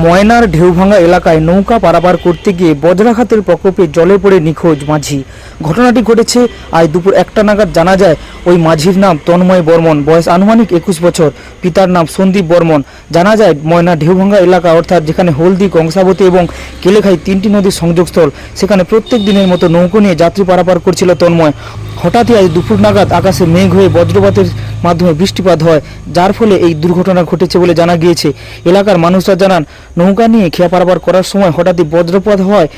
ময়নার ঢেউভাঙ্গা এলাকায় নৌকা পারাপার করতে গিয়ে বজ্রাঘাতের প্রকোপে জলে পড়ে নিখোঁজ মাঝি। ঘটনাটি ঘটেছে আজ দুপুর একটা নাগাদ জানা যায়, ওই মাঝির নাম তন্ময় বর্মন, বয়স আনুমানিক একুশ বছর। পিতার নাম সন্দীপ বর্মন। জানা যায় ময়না ঢেউভাঙ্গা এলাকা অর্থাৎ যেখানে হলদি কংসাবতী এবং কেলেখাই তিনটি নদীর সংযোগস্থল, সেখানে প্রত্যেক দিনের মতো নৌকো নিয়ে যাত্রী পারাপার করছিল তন্ময়। হঠাৎই আজ দুপুর নাগাদ আকাশে মেঘ হয়ে বজ্রপাতের মাধ্যমে বৃষ্টিপাত হয়, যার ফলে এই দুর্ঘটনা ঘটেছে বলে জানা গিয়েছে। এলাকার মানুষরা জানান, নৌকা নিয়ে খেয়া পারাবার করার সময় হঠাৎই বজ্রপাত হয়,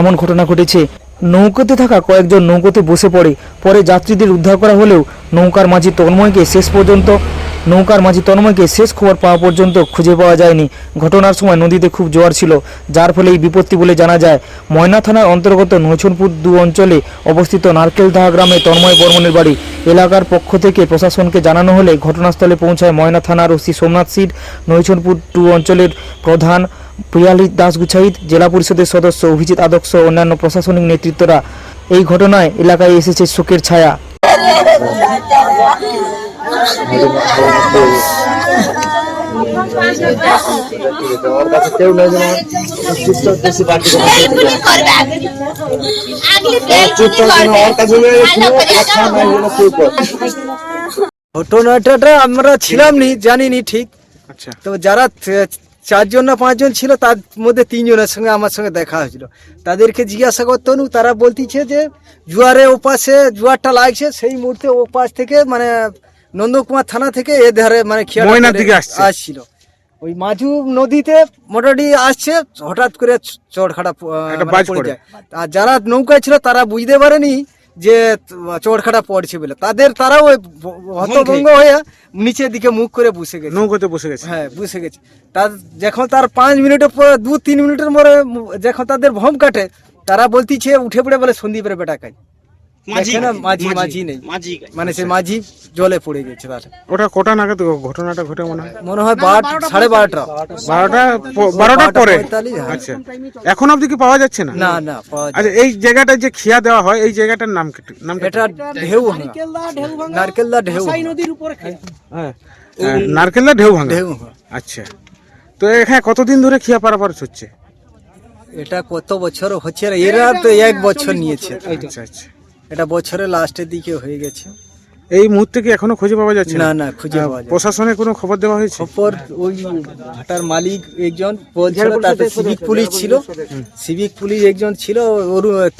এমন ঘটনা ঘটেছে। নৌকাতে থাকা কয়েকজন নৌকোতে বসে পড়ে, পরে যাত্রীদের উদ্ধার করা হলেও নৌকার মাঝি তন্ময়কে শেষ পর্যন্ত নৌকার মাঝি তন্ময়কে শেষ খবর পাওয়া পর্যন্ত খুঁজে পাওয়া যায়নি। ঘটনার সময় নদীতে খুব জোয়ার ছিল, যার ফলে এই বিপত্তি বলে জানা যায়। ময়না থানার অন্তর্গত নৈছনপুর দু অঞ্চলে অবস্থিত নারকেলদাহা গ্রামে তন্ময় বর্মনের বাড়ি। এলাকার পক্ষ থেকে প্রশাসনকে জানানো হলে ঘটনাস্থলে পৌঁছায় ময়না থানার OC Somnath seat, Naischanpur two অঞ্চলের প্রধান প্রিয়ালি দাসগুছাইত জেলা পরিষদের সদস্য অভিজিৎ আদর্শ অন্যান্য প্রশাসনিক নেতৃত্বরা। এই ঘটনায় এলাকায় এসেছে শোকের ছায়া। ওর কাছে কেউ নেই চুপচাপ বেশি। ঘটনাটা আমরা ছিলাম নি জানিনি ঠিক আচ্ছা তো যারা চারজন না পাঁচজন ছিল তার মধ্যে তিনজনের সঙ্গে আমার সঙ্গে দেখা হয়েছিল। তাদেরকে জিজ্ঞাসা করতে হনু, তারা বলতেছে যে জুয়ারে ওপাশে জুয়ারটা লাগছে সেই মুহূর্তে ওপাশ থেকে মানে নন্দকুমার থানা থেকে এ ধারে মানে আসছিল। ওই মাঝু নদীতে মোটামুটি আসছে হঠাৎ করে চড় খাটা বাজ আর যারা নৌকায় ছিল তারা বুঝতে পারেনি যে চড়খাটা পড়ছে বলে তাদের তারাও ওই হতভঙ্গ হয়ে নিচের দিকে মুখ করে বসে গেছে। নৌকোতে বসে গেছে। হ্যাঁ বসে গেছে। তার যখন তার পাঁচ মিনিটের পর দু তিন মিনিটের পরে যখন তাদের ভম কাটে তারা বলতিছে উঠে পড়ে বলে সন্দীপের বেটা কাজ দেখে না মাঝি মাঝি। নেই। মানে সে মাঝি জলে পড়ে গেছে তার ওটা কটা নাগাদ ঘটনাটা ঘটে মনে হয়? মনে হয় বারোটা সাড়ে বারোটা। বারোটা বারোটার পরে? হ্যাঁ। আচ্ছা। এখন অবধি কি পাওয়া যাচ্ছে না? না না আচ্ছা এই জায়গাটা যে খিয়া দেওয়া হয় এই জায়গাটার নাম কি নামটা কি? এটা ঢেউ নারকেলদা ঢেউ হ্যাঁ। হ্যাঁ, নারকেলদা ঢেউ ভাঙা? ঢেউ আচ্ছা। তো এখানে কতদিন ধরে খিয়া পারাপার হচ্ছে? এটা কত বছর হচ্ছে? এরা তো এক বছর নিয়েছে। আচ্ছা আচ্ছা। এটা বছরের লাস্টের দিকে হয়ে গেছে। এই মুহূর্তে কি এখনও খুঁজে পাওয়া যাচ্ছে না না? খুঁজে পাওয়া যায় প্রশাসনে কোনো খবর দেওয়া হয়েছে? খবর ওই ঘাটার মালিক একজন বলছিল তাতে সিভিক পুলিশ ছিল। সিভিক পুলিশ একজন ছিল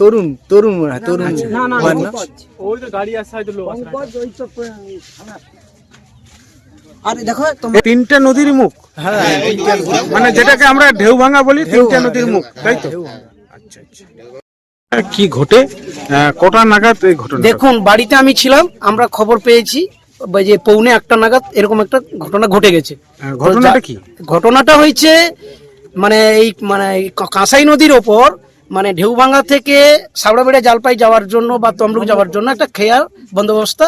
তরুণ তরুণ মনে হয়, তরুণ ওর নাম। এই তিনটা নদীর মুখ। হ্যাঁ মানে যেটাকে আমরা ঢেউ ভাঙা বলি তিনটা নদীর মুখ তাই তো? আচ্ছা আচ্ছা। কি ঘটে? আহ, কটা নাগাদ এই ঘটনা দেখুন বাড়িতে আমি ছিলাম আমরা খবর পেয়েছি যে পৌনে একটা নাগাদ এরকম একটা ঘটনা ঘটে গেছে। আহ, ঘটনাটা কি? ঘটনাটা হয়েছে মানে এই মানে কাঁসাই নদীর ওপর মানে ঢেউভাঙ্গা থেকে সাবড়াবেড়ে জালপাই যাওয়ার জন্য বা তমলুক যাওয়ার জন্য একটা খেয়ার বন্দোবস্তা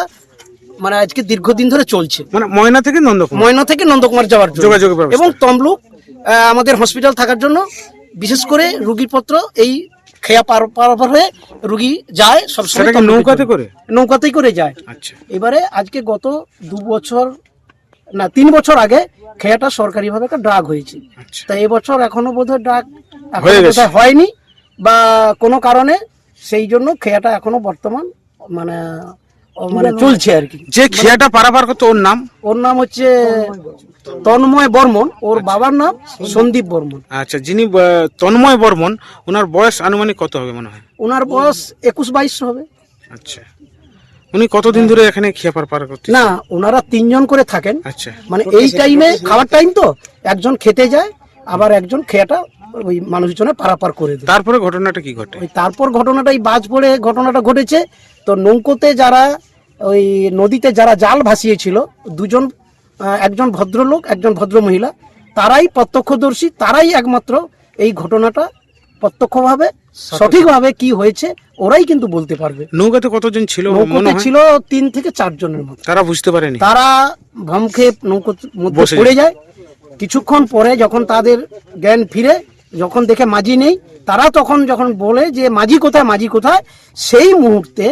মানে আজকে দীর্ঘদিন ধরে চলছে। মানে ময়না থেকে নন্দকুমার? ময়না থেকে নন্দকুমার যাওয়ার জন্য। ব্যবস্থা। এবং তমলুক আমাদের হসপিটাল থাকার জন্য বিশেষ করে রুগীর পত্র এই খেয়া পার পারাপার হয়ে রুগী যায় সবসময় নৌকাতে করে? নৌকাতেই করে যায়। আচ্ছা। এবারে আজকে গত দু বছর না তিন বছর আগে খেয়াটা সরকারিভাবে একটা ড্রাগ হয়েছে। আচ্ছা। তা এবছর এখনও বোধহয় ড্রাগ হয়ে হয়নি বা কোনো কারণে সেই জন্য খেয়াটা এখনও বর্তমান মানে মানে চলছে আর কি। যে খিয়াটা পারাপার করতো ওর নাম? ওর নাম হচ্ছে তন্ময় বর্মন। ওর বাবার নাম সন্দীপ বর্মন। আচ্ছা যিনি তন্ময় বর্মন ওনার বয়স আনুমানিক কত হবে মনে হয়? ওনার বয়স একুশ বাইশ হবে। আচ্ছা। উনি কতদিন ধরে এখানে খিয়া পার পার করতে না ওনারা তিনজন করে থাকেন। আচ্ছা। মানে এই টাইমে খাওয়ার টাইম তো একজন খেতে যায় আবার একজন খেয়াটা ওই মানুষজনে পারাপার করে দেয়। তারপরে ঘটনাটা কি ঘটে? তারপর ঘটনাটা এই বাজ পড়ে ঘটনাটা ঘটেছে। তো নৌকোতে যারা ওই নদীতে যারা জাল ভাসিয়েছিল দুজন একজন ভদ্রলোক একজন ভদ্র মহিলা তারাই প্রত্যক্ষদর্শী তারাই একমাত্র এই ঘটনাটা প্রত্যক্ষভাবে সঠিকভাবে কি হয়েছে ওরাই কিন্তু বলতে পারবে। নৌকাতে কতজন ছিল নৌকোতে ছিল তিন থেকে চারজনের মতো। তারা বুঝতে পারেনি। তারা ভম খেয়ে নৌকোর মধ্যে পড়ে যায়। কিছুক্ষণ পরে যখন তাদের জ্ঞান ফিরে যখন দেখে মাঝি নেই তারা তখন যখন বলে যে মাঝি কোথায় মাঝি কোথায়? সেই মুহূর্তে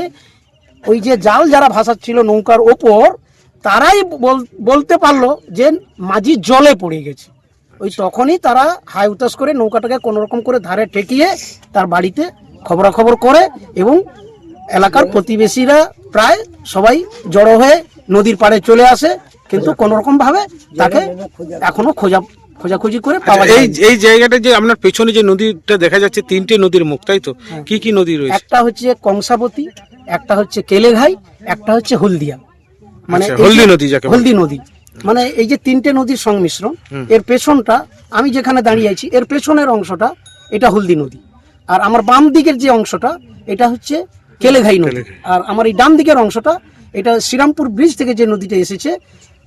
ওই যে জাল যারা ভাসাচ্ছিল নৌকার ওপর তারাই বল- বলতে পারল যে মাঝি জলে পড়ে গেছে। ওই তখনই তারা হাই উতাস করে নৌকাটাকে কোনো রকম করে ধারে ঠেকিয়ে তার বাড়িতে খবরাখবর করে এবং এলাকার প্রতিবেশীরা প্রায় সবাই জড়ো হয়ে নদীর পাড়ে চলে আসে কিন্তু কোনো রকম ভাবে তাকে এখনও খোঁজা খোঁজাখুঁজি করে পাওয়া এই যায় এই জায়গাটা যে আপনার পেছনে যে নদীটা দেখা যাচ্ছে তিনটে নদীর মুখ তাই তো? কি কি নদী রয়েছে? একটা হচ্ছে কংসাবতী একটা হচ্ছে কেলেঘাই একটা হচ্ছে হলদিয়া। মানে আচ্ছা, হলদি নদী যাকে হলদি নদী। মানে এই যে তিনটে নদীর সংমিশ্রণ এর পেছনটা আমি যেখানে দাঁড়িয়ে আছি এর পেছনের অংশটা এটা হলদি নদী। আর আমার বাম দিকের যে অংশটা এটা হচ্ছে কেলেঘাই নদী। আর আমার এই ডান দিকের অংশটা এটা শ্রীরামপুর ব্রিজ থেকে যে নদীটা এসেছে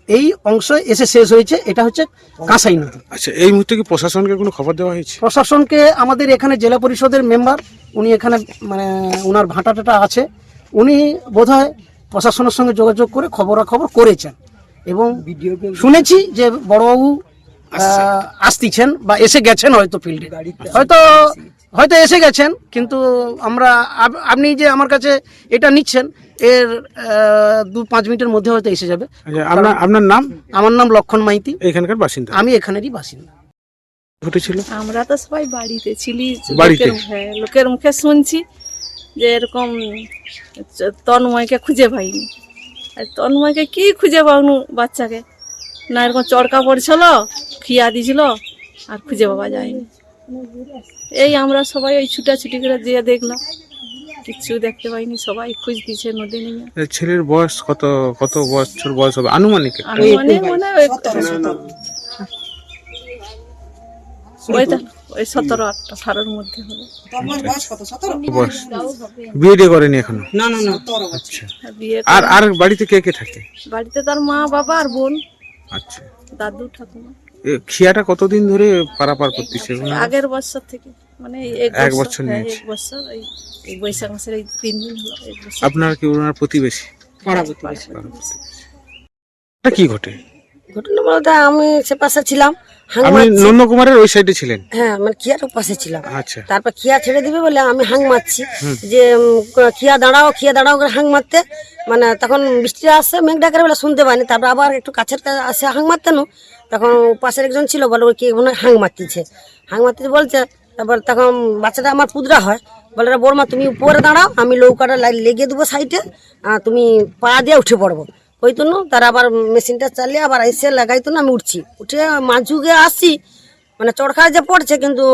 এই অংশ এসে শেষ হয়েছে এটা হচ্ছে কাঁসাই নদী। আচ্ছা এই মুহূর্তে কি প্রশাসনকে কোনো খবর দেওয়া হয়েছে? প্রশাসনকে আমাদের এখানে জেলা পরিষদের মেম্বার উনি এখানে মানে ওনার ভাটা টাটা আছে। উনি বোধহয় প্রশাসনের সঙ্গে যোগাযোগ করে খবরাখবর করেছেন এবং শুনেছি যে বড়বাবু আসতিছেন বা এসে গেছেন হয়তো ফিল্ডে। হয়তো হয়তো এসে গেছেন কিন্তু আমরা আপনি যে আমার কাছে এটা নিচ্ছেন এর দু পাঁচ মিনিটের মধ্যে হয়তো এসে যাবে। আচ্ছা আপনার আপনার নাম? আমার নাম লক্ষণ মাইতি। এখানকার বাসিন্দা। আমি এখানেরই বাসিন্দা। ঘটেছিল আমরা তো সবাই বাড়িতে ছিলি। বাড়িতে? লোকের মুখে শুনছি। যে এরকম তন্ময়কে খুঁজে পাইনি। আর তন্ময়কে কি খুঁজে পাওনু বাচ্চাকে? না এরকম চড়কা পড়ছিল খিয়া দিছিল আর খুঁজে পাওয়া যায়নি। এই আমরা সবাই ওই ছুটাছুটি করে যেয়ে দেখলাম। কিচ্ছু দেখতে পাইনি সবাই খুঁজ দিছে নদী নেমে ছেলের বয়স কত কত বছর বয়স হবে? আনুমানিক আনুমানিক মানে ওই ওইটা ওই সতেরো আটটা সারের মধ্যে হবে। বয়স বিয়ে করেনি এখনও? আচ্ছা। আর বিয়ে আর আর বাড়িতে কে কে থাকে? বাড়িতে তার মা বাবা আর বোন। আচ্ছা। দাদু ঠাকুমা। এ খিয়াটা কতদিন ধরে পারাপার করতেছে? আগের বছর থেকে। মানে এই এক এক বছর হ্যাঁ, এক বছর। এই বৈশাখ মাসের এই তিন দিন হলো আপনার কি ওনার প্রতিবেশী। এটা কি ঘটে? ঘটনা বলতে আমি সে পাশে ছিলাম মারছি। নন্দকুমারের ওই সাইডে ছিলেন? হ্যাঁ মানে খিয়ার পাশে ছিলাম। আচ্ছা। তারপর খিয়া ছেড়ে দিবে বলে আমি হাং মারছি। যে খিয়া দাঁড়াও খিয়া দাঁড়াও করে হাং মারতে। মানে তখন বৃষ্টি আসছে মেঘ ডাকের বেলা শুনতে পাইনি। তারপর আবার একটু কাছের কাছে আসে হাং মারতে নু। তখন পাশের একজন ছিল বলে ওই কি মনে হয় হাং মারতেছে। হাং মারতেছে বলছে তারপর তখন বাচ্চাটা আমার পুদরা হয়। বলে রে বড়মা তুমি উপরে দাঁড়াও আমি লাই- লেগে দেবো সাইডে তুমি পা দিয়ে উঠে পড়ব। ওই তো তার আবার মেশিনটা চালিয়ে আবার এসে লাগাই তো না আমি উঠছি। উঠে মাঝুগে আসি মানে চড়খা যে পড়ছে কিন্তু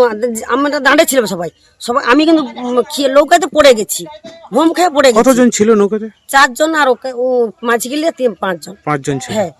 আমরা দাঁড়িয়ে ছিলাম সবাই। সবাই আমি কিন্তু নৌকাতে পড়ে গেছি ঘুম খেয়ে পড়ে গেছি। কতজন ছিল নৌকাতে? চারজন আর ওকে ও মাঝি গেলে তিন পাঁচজন। পাঁচজন ছিল। হ্যাঁ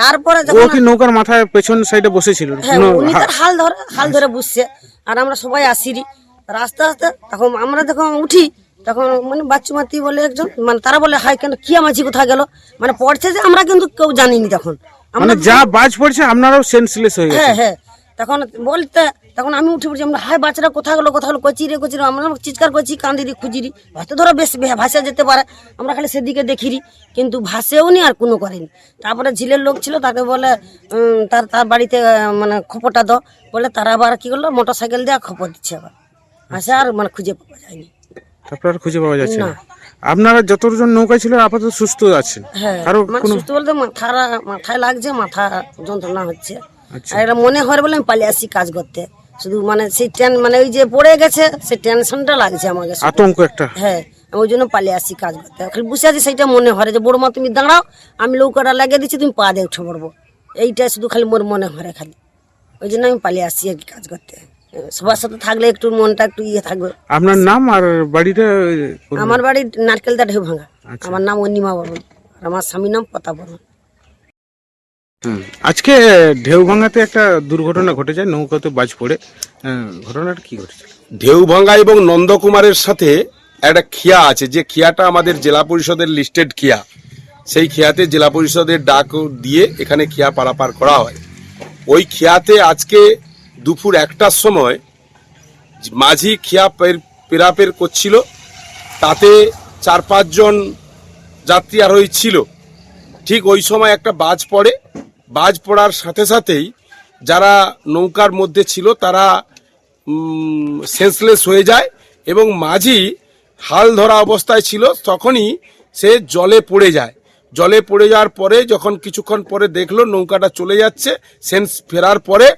তারপরে ও যখন কি নৌকার মাথায় পেছন সাইডে বসেছিল? হ্যাঁ উনি তার হাল ধরে হাল ধরে বসছে আর আমরা সবাই আসিরি। আর আস্তে আস্তে তখন আমরা যখন উঠি তখন মানে বাচ্চুমাতি বলে একজন মানে তারা বলে হাই কেন কিয়া মাঝি কোথায় গেল? মানে পড়ছে যে আমরা কিন্তু কেউ জানিনি তখন। আমরা মানে যা বাজ পড়ছে আপনারাও সেন্সলেস হয়ে হ্যাঁ হ্যাঁ। তখন বলতে তখন আমি উঠে পড়ছি আমরা হাই বাচ্চারা কোথায় গেলো কোথায় গেলো? কচি রে কচি রে আমরা চিৎকার করছি কান্দিরি খুঁজিরি। হয়তো ধরো বেশ ভাসা যেতে পারে। আমরা খালি সেদিকে দেখিরি। কিন্তু ভাসেও নি আর কোনো করেনি। তারপরে ঝিলের লোক ছিল তাকে বলে তার তার বাড়িতে মানে খপরটা দাও। বলে তারা আবার কি করল? মোটর সাইকেল দিয়ে খপর দিচ্ছে আবার। আসে আর মানে খুঁজে পাওয়া যায়নি। তারপর আর খুঁজে পাওয়া যাচ্ছে না। আপনারা যতজন নৌকায় ছিল আপাতত সুস্থ আছেন। হ্যাঁ। কারও মানে কোনো সুস্থ বলতে মাথা মাথায় লাগছে মাথা যন্ত্রণা হচ্ছে। আচ্ছা। আর এটা মনে হয় বলে আমি পালিয়ে আসি কাজ করতে। শুধু মানে সেই টেন মানে ওই যে পড়ে গেছে সেই টেনশনটা লাগছে আমাকে। আতঙ্ক একটা। হ্যাঁ আমি ওই জন্য পালিয়ে আসি কাজ করতে। খালি বসে আছি সেইটা মনে হয় যে বড় মা তুমি দাঁড়াও আমি লৌকাটা লাগিয়ে দিচ্ছি তুমি পা দিয়ে উঠে পড়ব। এইটা শুধু খালি মোর মনে হয় খালি। ওই জন্য আমি পালিয়ে আসি আর কি কাজ করতে। সবার সাথে থাকলে একটু মনটা একটু ইয়ে থাকবে। আপনার নাম আর বাড়িটা? আমার বাড়ি নারকেলদা ঢেউ ভাঙা আচ্ছা। আমার নাম অনিমা বর্মন। আর আমার স্বামীর নাম পতা বর্মন। হুম। আজকে ঢেউ ভাঙাতে একটা দুর্ঘটনা ঘটে যায় নৌকাতে বাজ পড়ে। ঘটনাটা কি ঘটেছে? ঢেউভাঙ্গা এবং নন্দকুমারের সাথে একটা খিয়া আছে যে খিয়াটা আমাদের জেলা পরিষদের লিস্টেড খিয়া। সেই খিয়াতে জেলা পরিষদের ডাক দিয়ে এখানে খিয়া পারাপার করা হয়। ওই খিয়াতে আজকে দুপুর একটার সময় মাঝি খিয়া পের- পেরাপের করছিল। তাতে চার পাঁচজন যাত্রী আরোহী ছিল। ঠিক ওই সময় একটা বাজ পড়ে। বাজ পড়ার সাথে সাথেই যারা নৌকার মধ্যে ছিল তারা সেন্সলেস হয়ে যায় এবং মাঝি হাল ধরা অবস্থায় ছিল তখনই সে জলে পড়ে যায়। জলে পড়ে যাওয়ার পরে যখন কিছুক্ষণ পরে দেখল নৌকাটা চলে যাচ্ছে সেন্স ফেরার পরে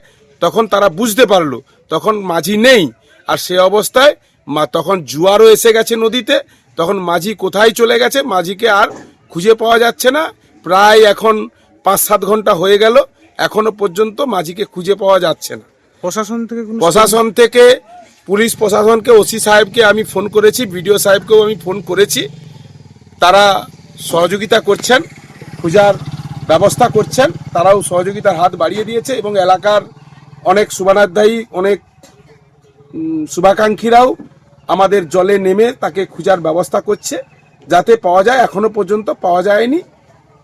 তখন তারা বুঝতে পারল তখন মাঝি নেই। আর সে অবস্থায় মা তখন জুয়ারও এসে গেছে নদীতে তখন মাঝি কোথায় চলে গেছে মাঝিকে আর খুঁজে পাওয়া যাচ্ছে না। প্রায় এখন পাঁচ সাত ঘণ্টা হয়ে গেল এখনও পর্যন্ত মাঝিকে খুঁজে পাওয়া যাচ্ছে না। প্রশাসন থেকে প্রশাসন থেকে পুলিশ প্রশাসনকে ওসি সাহেবকে আমি ফোন করেছি বিডিও সাহেবকেও আমি ফোন করেছি। তারা সহযোগিতা করছেন পূজার ব্যবস্থা করছেন তারাও সহযোগিতার হাত বাড়িয়ে দিয়েছে এবং এলাকার অনেক শুভানাধ্যায়ী অনেক শুভাকাঙ্ক্ষীরাও আমাদের জলে নেমে তাকে খোঁজার ব্যবস্থা করছে যাতে পাওয়া যায় এখনও পর্যন্ত পাওয়া যায়নি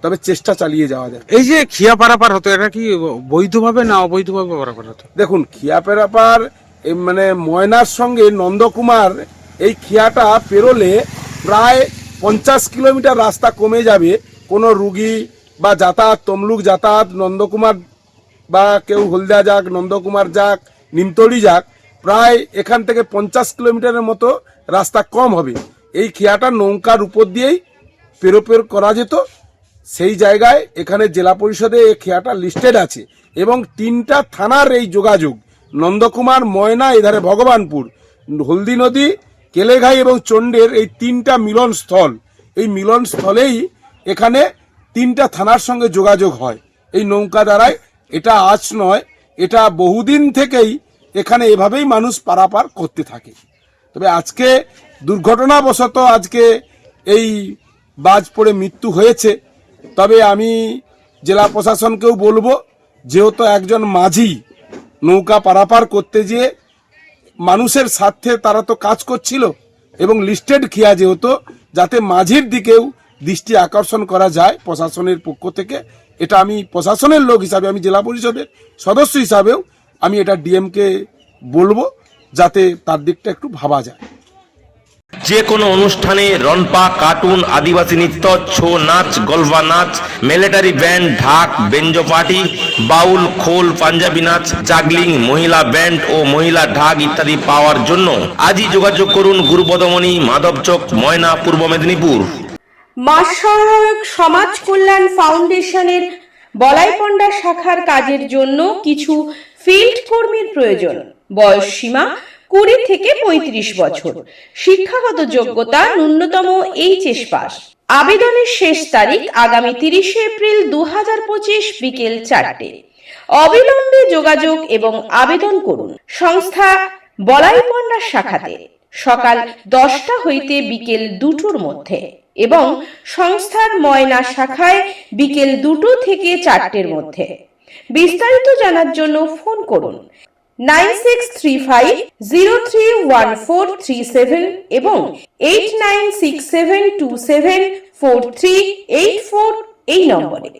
তবে চেষ্টা চালিয়ে যাওয়া যায়। এই যে খিয়া পারাপার হতো এটা কি বৈধভাবে না অবৈধভাবে পারাপার হতো? দেখুন খিয়া পেরাপার মানে ময়নার সঙ্গে নন্দকুমার এই খিয়াটা পেরোলে প্রায় পঞ্চাশ কিলোমিটার রাস্তা কমে যাবে কোনো রুগী বা যাতায়াত তমলুক যাতায়াত নন্দকুমার বা কেউ হলদিয়া যাক, নন্দকুমার যাক, নিমতলি যাক, প্রায় এখান থেকে পঞ্চাশ কিলোমিটারের মতো রাস্তা কম হবে। এই খেয়াটা নৌকার উপর দিয়েই পেরোপের করা যেত। সেই জায়গায় এখানে জেলা পরিষদে এই খেয়াটা লিস্টেড আছে এবং তিনটা থানার এই যোগাযোগ। নন্দকুমার, ময়না, এধারে ভগবানপুর, হলদি নদী, কেলেঘাই এবং চণ্ডের এই তিনটা মিলন স্থল। এই মিলন স্থলেই এখানে তিনটা থানার সঙ্গে যোগাযোগ হয়। এই নৌকা দ্বারাই এটা আজ নয়, এটা বহুদিন থেকেই এখানে এভাবেই মানুষ পারাপার করতে থাকে। তবে আজকে দুর্ঘটনাবশত আজকে এই বাজ পড়ে মৃত্যু হয়েছে। তবে আমি জেলা প্রশাসনকেও বলব, যেহেতু একজন মাঝি নৌকা পারাপার করতে গিয়ে মানুষের স্বার্থে তারা তো কাজ করছিল এবং লিস্টেড খিয়া যেহেতু, যাতে মাঝির দিকেও দৃষ্টি আকর্ষণ করা যায় প্রশাসনের পক্ষ থেকে এটা আমি প্রশাসনের লোক হিসাবে, আমি জেলা পরিষদের সদস্য হিসাবেও আমি এটা ডিএমকে বলব যাতে তার দিকটা একটু ভাবা যায়। যে কোনো অনুষ্ঠানে রনপা কার্টুন, আদিবাসী নৃত্য, ছৌ নাচ গলবা নাচ, মিলিটারি ব্যান্ড, ঢাক, বেঞ্জো পার্টি, বাউল, খোল, পাঞ্জাবি নাচ, জাগলিং, মহিলা ব্যান্ড ও মহিলা ঢাক ইত্যাদি পাওয়ার জন্য আজই যোগাযোগ করুন গুরুপদমণি, মাধবচক, ময়না, পূর্ব মেদিনীপুর। মাস সহায়ক সমাজ কল্যাণ ফাউন্ডেশনের বলাইপন্ডা শাখার কাজের জন্য কিছু ফিল্ড কর্মীর প্রয়োজন। বয়স সীমা কুড়ি থেকে পঁয়ত্রিশ বছর। শিক্ষাগত যোগ্যতা ন্যূনতম এইচএস পাস। আবেদনের শেষ তারিখ আগামী তিরিশে এপ্রিল দু পঁচিশ বিকেল চারটে। অবিলম্বে যোগাযোগ এবং আবেদন করুন সংস্থা বলাইপন্ডা শাখাতে। সকাল দশটা হইতে বিকেল দুটোর মধ্যে। এবং সংস্থার ময়না শাখায় বিকেল দুটো থেকে চারটের মধ্যে। বিস্তারিত জানার জন্য ফোন করুন nine six three five zero three one four three seven এবং eight nine six seven two seven four three eight four এই নম্বরে।